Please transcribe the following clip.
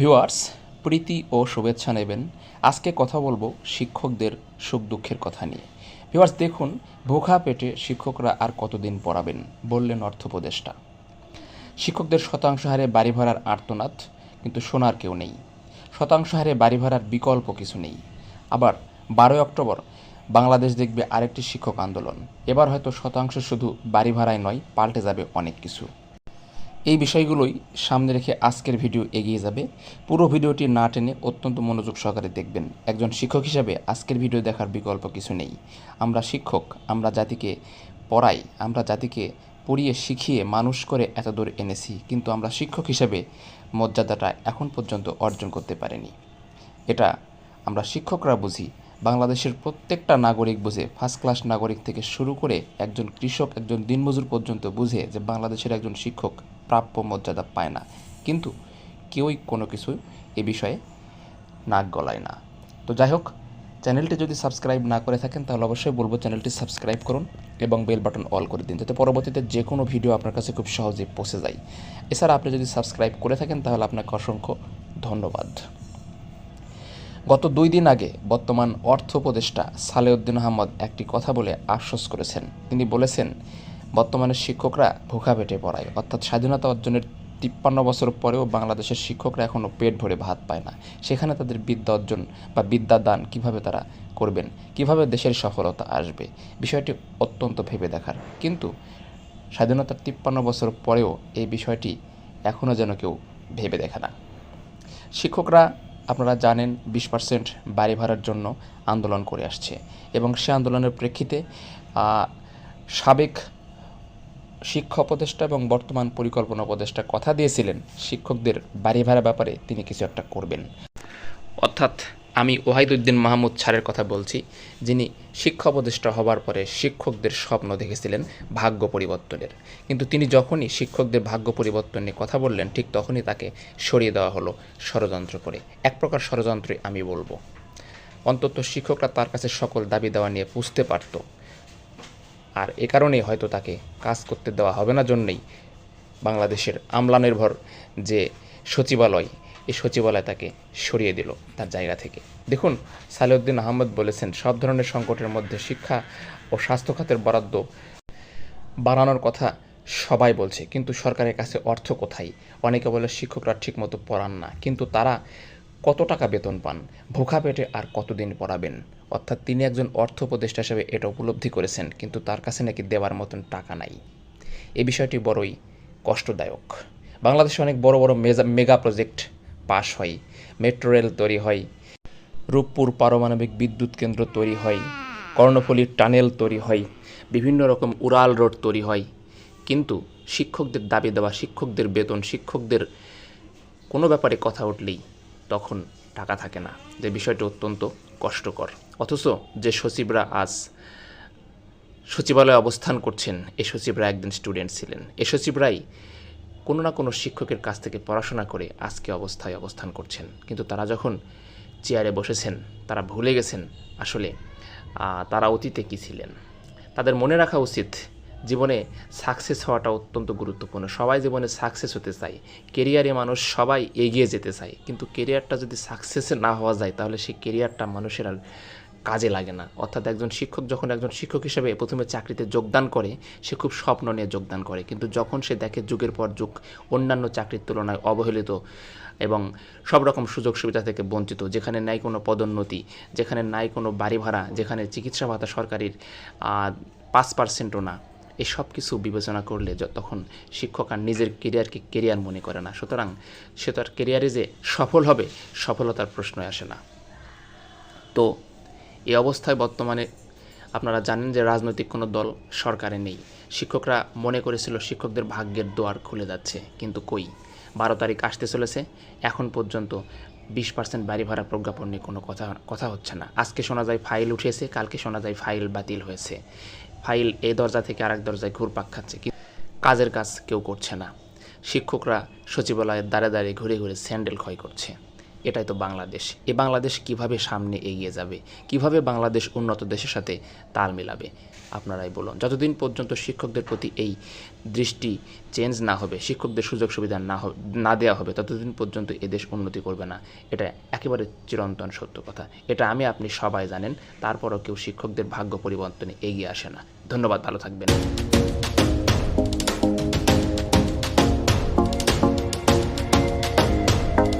Viewers, প্রীতি ও শুভেচ্ছা নেবেন। আজকে কথা বলব শিক্ষকদের সুখ দুঃখের কথা নিয়ে। ভিউয়ার্স, দেখুন, ভোখা পেটে শিক্ষকরা আর কতদিন পড়াবেন, বললেন অর্থপ্রদেষ্টা শিক্ষকদের শতাংশ হারে বাড়ি ভাড়ার আর্তনাদ, কিন্তু শোনার কেউ নেই। শতাংশ হারে বাড়ি ভাড়ার বিকল্প কিছু নেই। আবার, বারোই অক্টোবর, বাংলাদেশ দেখবে আরেকটি শিক্ষক আন্দোলন। এবার হয়তো শতাংশ শুধু বাড়ি ভাড়ায় নয়, পাল্টে যাবে অনেক কিছু। এই বিষয়গুলোই সামনে রেখে আজকের ভিডিও এগিয়ে যাবে। পুরো ভিডিওটি না টেনে অত্যন্ত মনোযোগ সহকারে দেখবেন। একজন শিক্ষক হিসাবে আজকের ভিডিও দেখার বিকল্প কিছু নেই। আমরা শিক্ষক, আমরা জাতিকে পড়াই, আমরা জাতিকে পড়িয়ে শিখিয়ে মানুষ করে এত দূর এনেছি, কিন্তু আমরা শিক্ষক হিসাবে মর্যাদাটা এখন পর্যন্ত অর্জন করতে পারিনি। এটা আমরা শিক্ষকরা বুঝি। বাংলাদেশের প্রত্যেকটা নাগরিক বুঝে ফার্স্ট ক্লাস নাগরিক থেকে শুরু করে একজন কৃষক, একজন দিনমজুর পর্যন্ত বুঝে যে বাংলাদেশের একজন শিক্ষক প্রাপ্য মর্যাদা পায় না। কিন্তু কেউই কোনো কিছু এ বিষয়ে নাক গলায় না। তো যাই হোক, চ্যানেলটি যদি সাবস্ক্রাইব না করে থাকেন, তাহলে অবশ্যই বলব চ্যানেলটি সাবস্ক্রাইব করুন এবং বেল বাটন অল করে দিন, যাতে পরবর্তীতে যে কোনো ভিডিও আপনার কাছে খুব সহজেই পৌঁছে যায়। এছাড়া আপনি যদি সাবস্ক্রাইব করে থাকেন, তাহলে আপনাকে অসংখ্য ধন্যবাদ। গত দুই দিন আগে বর্তমান অর্থ উপদেষ্টা সালেউদ্দিন আহমদ একটি কথা বলে আশ্বাস করেছেন। তিনি বলেছেন বর্তমানে শিক্ষকরা ভুখা পেটে পড়ায়। অর্থাৎ স্বাধীনতা অর্জনের তিপ্পান্ন বছর পরেও বাংলাদেশের শিক্ষকরা এখনও পেট ভরে ভাত পায় না। সেখানে তাদের বিদ্যা অর্জন বা বিদ্যা দান কীভাবে তারা করবেন? কীভাবে দেশের সফলতা আসবে? বিষয়টি অত্যন্ত ভেবে দেখার। কিন্তু স্বাধীনতার তিপ্পান্ন বছর পরেও এই বিষয়টি এখনও যেন কেউ ভেবে দেখে না। শিক্ষকরা, আপনারা জানেন, বিশ পার্সেন্ট বাড়ি ভাড়ার জন্য আন্দোলন করে আসছে। এবং সে আন্দোলনের প্রেক্ষিতে সাবেক শিক্ষা উপদেষ্টা এবং বর্তমান পরিকল্পনা উপদেষ্টা কথা দিয়েছিলেন, শিক্ষকদের বাড়ি ভাড়া ব্যাপারে তিনি কিছু একটা করবেন। অর্থাৎ আমি ওয়াহিদুদ্দিন মাহমুদ ছাড়ের কথা বলছি, যিনি শিক্ষা উপদেষ্টা হবার পরে শিক্ষকদের স্বপ্ন দেখেছিলেন ভাগ্য পরিবর্তনের। কিন্তু তিনি যখনই শিক্ষকদের ভাগ্য পরিবর্তন নিয়ে কথা বললেন, ঠিক তখনই তাকে সরিয়ে দেওয়া হলো ষড়যন্ত্র করে। এক প্রকার ষড়যন্ত্রই আমি বলব। অন্তত শিক্ষকরা তার কাছে সকল দাবি দেওয়া নিয়ে বুঝতে পারত। আর এ কারণেই হয়তো তাকে কাজ করতে দেওয়া হবে না জন্যই বাংলাদেশের আমলা নির্ভর যে সচিবালয় এই সচিবালয় তাকে সরিয়ে দিল তার জায়গা থেকে। দেখুন, সালেউদ্দিন আহমদ বলেছেন, সব ধরনের সংকটের মধ্যে শিক্ষা ও স্বাস্থ্য খাতের বরাদ্দ বাড়ানোর কথা সবাই বলছে, কিন্তু সরকারের কাছে অর্থ কোথায়? অনেকে বলে শিক্ষকরা ঠিকমতো পড়ান না, কিন্তু তারা কত টাকা বেতন পান ভোখা পেটে আর কতদিন পড়াবেন? অর্থাৎ তিনি একজন অর্থ উপদেষ্টা হিসেবে এটা উপলব্ধি করেছেন, কিন্তু তার কাছে নাকি দেওয়ার মতন টাকা নাই। এই বিষয়টি বড়ই কষ্টদায়ক। বাংলাদেশে অনেক বড় বড় মেজা, মেগা প্রজেক্ট পাস হয়, মেট্রো রেল তৈরি হয়, রূপপুর পারমাণবিক বিদ্যুৎ কেন্দ্র তৈরি হয়, কর্ণফুলী টানেল তৈরি হয়, বিভিন্ন রকম উড়াল রোড তৈরি হয়। কিন্তু শিক্ষকদের দাবি দেওয়া, শিক্ষকদের বেতন, শিক্ষকদের কোনো ব্যাপারে কথা উঠলেই তখন টাকা থাকে না। যে বিষয়টি অত্যন্ত কষ্টকর। অথচ যে সচিবরা আজ সচিবালয়ে অবস্থান করছেন, এ সচিবরা একদিন স্টুডেন্ট ছিলেন। এ সচিবরাই কোনো না কোনো শিক্ষকের কাছ থেকে পড়াশোনা করে আজকে অবস্থায় অবস্থান করছেন। কিন্তু তারা যখন চেয়ারে বসেছেন, তারা ভুলে গেছেন আসলে তারা অতীতে কী ছিলেন। তাদের মনে রাখা উচিত জীবনে সাকসেস হওয়াটা অত্যন্ত গুরুত্বপূর্ণ। সবাই জীবনে সাকসেস হতে চায়। কেরিয়ারে মানুষ সবাই এগিয়ে যেতে চায়। কিন্তু কেরিয়ারটা যদি সাকসেসে না হওয়া যায়, তাহলে সেই কেরিয়ারটা মানুষের আর কাজে লাগে না। অর্থাৎ একজন শিক্ষক যখন একজন শিক্ষক হিসেবে প্রথমে চাকরিতে যোগদান করে, সে খুব স্বপ্ন নিয়ে যোগদান করে। কিন্তু যখন সে দেখে যুগের পর যুগ, অন্যান্য চাকরির তুলনায় অবহেলিত এবং সব রকম সুযোগ সুবিধা থেকে বঞ্চিত, যেখানে নাই কোনো পদোন্নতি, যেখানে নাই কোনো বাড়ি ভাড়া, যেখানে চিকিৎসা ভাতা সরকারির পাঁচ পার্সেন্টও না এই সব কিছু বিবেচনা করলে তখন শিক্ষক আর নিজের কেরিয়ারকে কেরিয়ার মনে করে না। সুতরাং সে তার কেরিয়ারে যে সফল হবে, সফলতার প্রশ্ন আসে না। তো এই অবস্থায় বর্তমানে আপনারা জানেন যে রাজনৈতিক কোনো দল সরকারে নেই। শিক্ষকরা মনে করেছিল শিক্ষকদের ভাগ্যের দোয়ার খুলে যাচ্ছে, কিন্তু কই? বারো তারিখ আসতে চলেছে, এখন পর্যন্ত বিশ পার্সেন্ট বাড়ি ভাড়া প্রজ্ঞাপন নিয়ে কোনো কথা কথা হচ্ছে না। আজকে শোনা যায় ফাইল উঠেছে, কালকে শোনা যায় ফাইল বাতিল হয়েছে। ফাইল এ দরজা থেকে আরেক দরজায় ঘুরপাক খাচ্ছে কাজের কাজ কেউ করছে না। শিক্ষকরা সচিবালয়ের দ্বারে দ্বারে ঘুরে ঘুরে স্যান্ডেল ক্ষয় করছে। এটাই তো বাংলাদেশ। এ বাংলাদেশ কীভাবে সামনে এগিয়ে যাবে, কীভাবে বাংলাদেশ উন্নত দেশের সাথে তাল মিলাবে, আপনারাই বলুন। যতদিন পর্যন্ত শিক্ষকদের প্রতি এই দৃষ্টি চেঞ্জ না হবে, শিক্ষকদের সুযোগ সুবিধা না না দেওয়া হবে, ততদিন পর্যন্ত এদেশ উন্নতি করবে না। এটা একেবারে চিরন্তন সত্য কথা। এটা আমি, আপনি সবাই জানেন, তারপরও কেউ শিক্ষকদের ভাগ্য পরিবর্তনে এগিয়ে আসে না। ধন্যবাদ, ভালো থাকবেন।